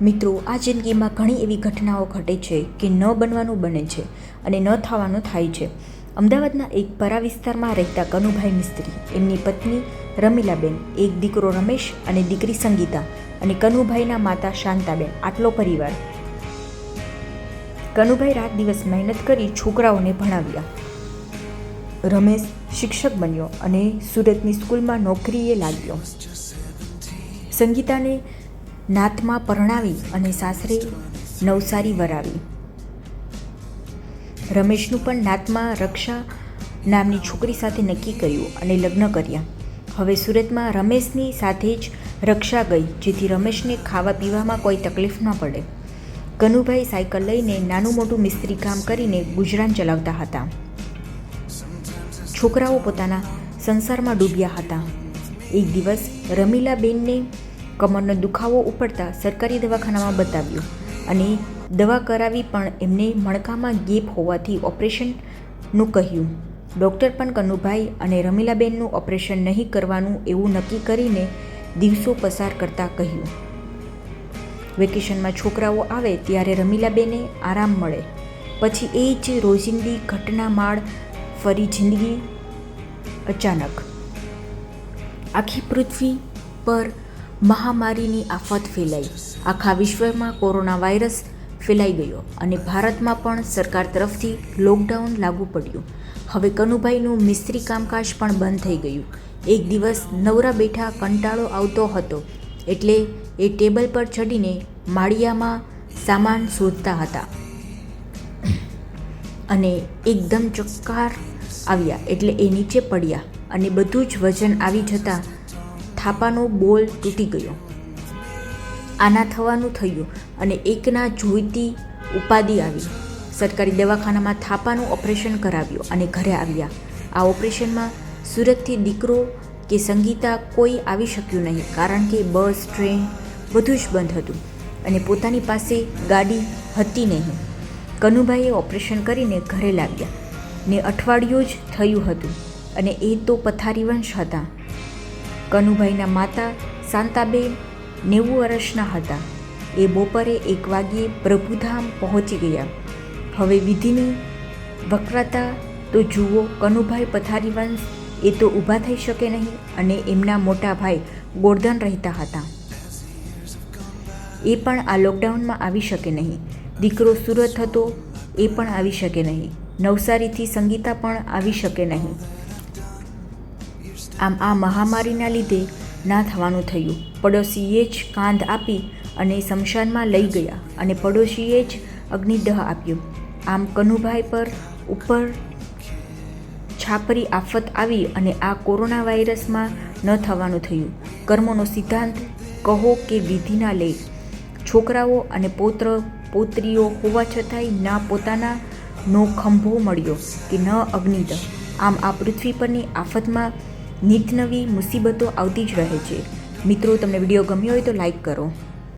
મિત્રો, આ જિંદગીમાં ઘણી એવી ઘટનાઓ ઘટે છે કે ન બનવાનું બને છે અને ન થવાનું થાય છે. અમદાવાદના એક પરા વિસ્તારમાં રહેતા કનુભાઈ મિસ્ત્રી, એમની પત્ની રમીલાબેન, એક દીકરો રમેશ અને દીકરી સંગીતા અને કનુભાઈના માતા શાંતાબેન, આટલો પરિવાર. કનુભાઈ રાત દિવસ મહેનત કરી છોકરાઓને ભણાવ્યા. રમેશ શિક્ષક બન્યો અને સુરતની સ્કૂલમાં નોકરીએ લાગ્યો. સંગીતાને નાથમાં પરણાવી અને સાસરે નવસારી વરાવી. રમેશનું પણ નાથમાં રક્ષા નામની છોકરી સાથે નક્કી કર્યું અને લગ્ન કર્યા. હવે સુરતમાં રમેશની સાથે જ રક્ષા ગઈ, જેથી રમેશને ખાવા પીવામાં કોઈ તકલીફ ન પડે. કનુભાઈ સાયકલ લઈને નાનું મોટું મિસ્ત્રી કામ કરીને ગુજરાન ચલાવતા હતા. છોકરાઓ પોતાના સંસારમાં ડૂબ્યા હતા. એક દિવસ રમીલાબેનને કમરનો દુખાવો ઉપડતા સરકારી દવાખાનામાં બતાવ્યું. અને દવા કરાવી પણ એમને મણકામાં ગેપ હોવાથી ઓપરેશનનું કહ્યું. ડૉક્ટર પણ કનુભાઈ અને રમીલાબેનનું ઓપરેશન નહીં કરવાનું એવું નક્કી કરીને દિવસો પસાર કરતા કહ્યું. વેકેશનમાં છોકરાઓ આવે ત્યારે રમીલાબેને આરામ મળે. પછી એ જ રોજિંદી ઘટના માળ ફરી જિંદગી અચાનક. આખી પૃથ્વી પર મહામારીની આફત ફેલાઈ. આખા વિશ્વમાં કોરોના વાયરસ ફેલાઈ ગયો અને ભારતમાં પણ સરકાર તરફથી લોકડાઉન લાગુ પડ્યું. હવે કનુભાઈનું મિસ્ત્રી કામકાજ પણ બંધ થઈ ગયું. એક દિવસ નવરા બેઠા કંટાળો આવતો હતો એટલે એ ટેબલ પર ચડીને માળિયામાં સામાન શોધતા હતા. અને એકદમ ચક્કાર આવ્યા એટલે એ નીચે પડ્યા અને બધું જ વજન આવી જતાં થાપાનો બોલ તૂટી ગયો. આના થવાનું થયું અને એકના જોઈતી ઉપાધિ આવી. સરકારી દવાખાનામાં થાપાનું ઓપરેશન કરાવ્યું અને ઘરે આવ્યા. આ ઓપરેશનમાં સુરતથી દીકરો કે સંગીતા કોઈ આવી શક્યું નહીં કારણ કે બસ, ટ્રેન બધું જ બંધ હતું અને પોતાની પાસે ગાડી હતી નહીં. કનુભાઈએ ઓપરેશન કરીને ઘરે લાવ્યા ને અઠવાડિયું જ થયું હતું અને એ તો પથારીવંશ હતા. કનુભાઈના માતા શાંતાબેન નેવું વર્ષના હતા. એ બપોરે એક વાગ્યે પ્રભુધામ પહોંચી ગયા. હવે વિધિની વક્રતા તો જુઓ કનુભાઈ પથારીવંશ એ તો ઊભા થઈ શકે નહીં અને એમના મોટા ભાઈ ગોરધન રહેતા હતા. એ પણ આ લોકડાઉનમાં આવી શકે નહીં. દીકરો સુરત હતો એ પણ આવી શકે નહીં. નવસારીથી સંગીતા પણ આવી શકે નહીં. આમ આ મહામારીના લીધે ના થવાનું થયું. પડોશીએ જ કાંધ આપી અને શમશાનમાં લઈ ગયા અને પડોશીએ જ અગ્નિદહ આપ્યો. આમ કનુભાઈ પર ઉપર છાપરી આફત આવી અને આ કોરોના વાયરસમાં ન થવાનું થયું. કર્મનો સિદ્ધાંત કહો કે વિધિના લેખ છોકરાઓ અને પૌત્ર પૌત્રીઓ હોવા છતાંય ના પોતાના નો ખંભો મળ્યો કે ન અગ્નિદહ. આમ આ પૃથ્વી પરની આફતમાં નિત નવી મુસીબતો આવતી જ રહે છે. મિત્રો, તમને વીડિયો ગમ્યો હોય તો લાઈક કરો.